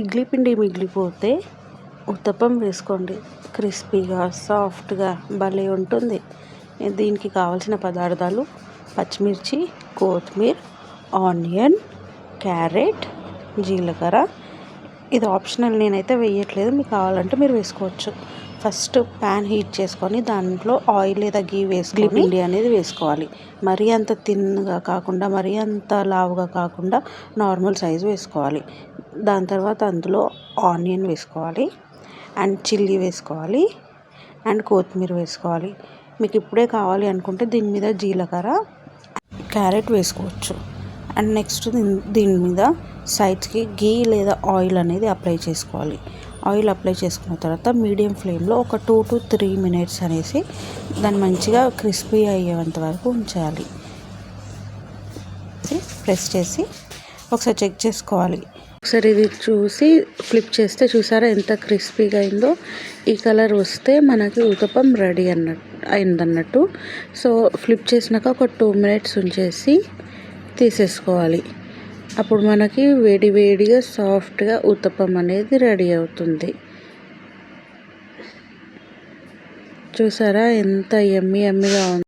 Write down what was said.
ఇడ్లీ పిండి మిగిలిపోతే ఉత్తప్పం వేసుకోండి. క్రిస్పీగా సాఫ్ట్గా భలే ఉంటుంది. దీనికి కావలసిన పదార్థాలు పచ్చిమిర్చి కొత్తిమీర ఆనియన్ క్యారెట్ జీలకర్ర ఇది ఆప్షనల్ నేనైతే వేయట్లేదు. మీకు కావాలంటే మీరు వేసుకోవచ్చు. ఫస్ట్ ప్యాన్ హీట్ చేసుకొని దాంట్లో ఆయిల్ లేదా గీ వేసుకుని పిండి అనేది వేసుకోవాలి. మరీ అంత థిన్గా కాకుండా మరీ అంత లావుగా కాకుండా నార్మల్ సైజు వేసుకోవాలి. దాని తర్వాత అందులో ఆనియన్ వేసుకోవాలి. అండ్ చిల్లీ వేసుకోవాలి. అండ్ కొత్తిమీర వేసుకోవాలి. మీకు ఇప్పుడే కావాలి అనుకుంటే దీని మీద జీలకర్ర క్యారెట్ వేసుకోవచ్చు. అండ్ నెక్స్ట్ దీని మీద సైడ్స్కి గీ లేదా ఆయిల్ అనేది అప్లై చేసుకోవాలి. ఆయిల్ అప్లై చేసుకున్న తర్వాత మీడియం ఫ్లేమ్లో ఒక టూ టు త్రీ మినిట్స్ అనేసి దాన్ని మంచిగా క్రిస్పీ అయ్యేంత వరకు ఉంచాలి. ప్రెస్ చేసి ఒకసారి చెక్ చేసుకోవాలి. ఒకసారి ఇది చూసి ఫ్లిప్ చేస్తే చూసారా ఎంత క్రిస్పీగా అయిందో? ఈ కలర్ వస్తే మనకి ఉతపం రెడీ అన్నట్టు అయిందన్నట్టు. సో ఫ్లిప్ చేసినాక ఒక టూ మినిట్స్ ఉంచేసి తీసేసుకోవాలి. అప్పుడు మనకి వేడి వేడిగా సాఫ్ట్గా ఉత్తపం అనేది రెడీ అవుతుంది. చూసారా? ఎంత ఎమ్మి ఎమ్మిగా ఉంది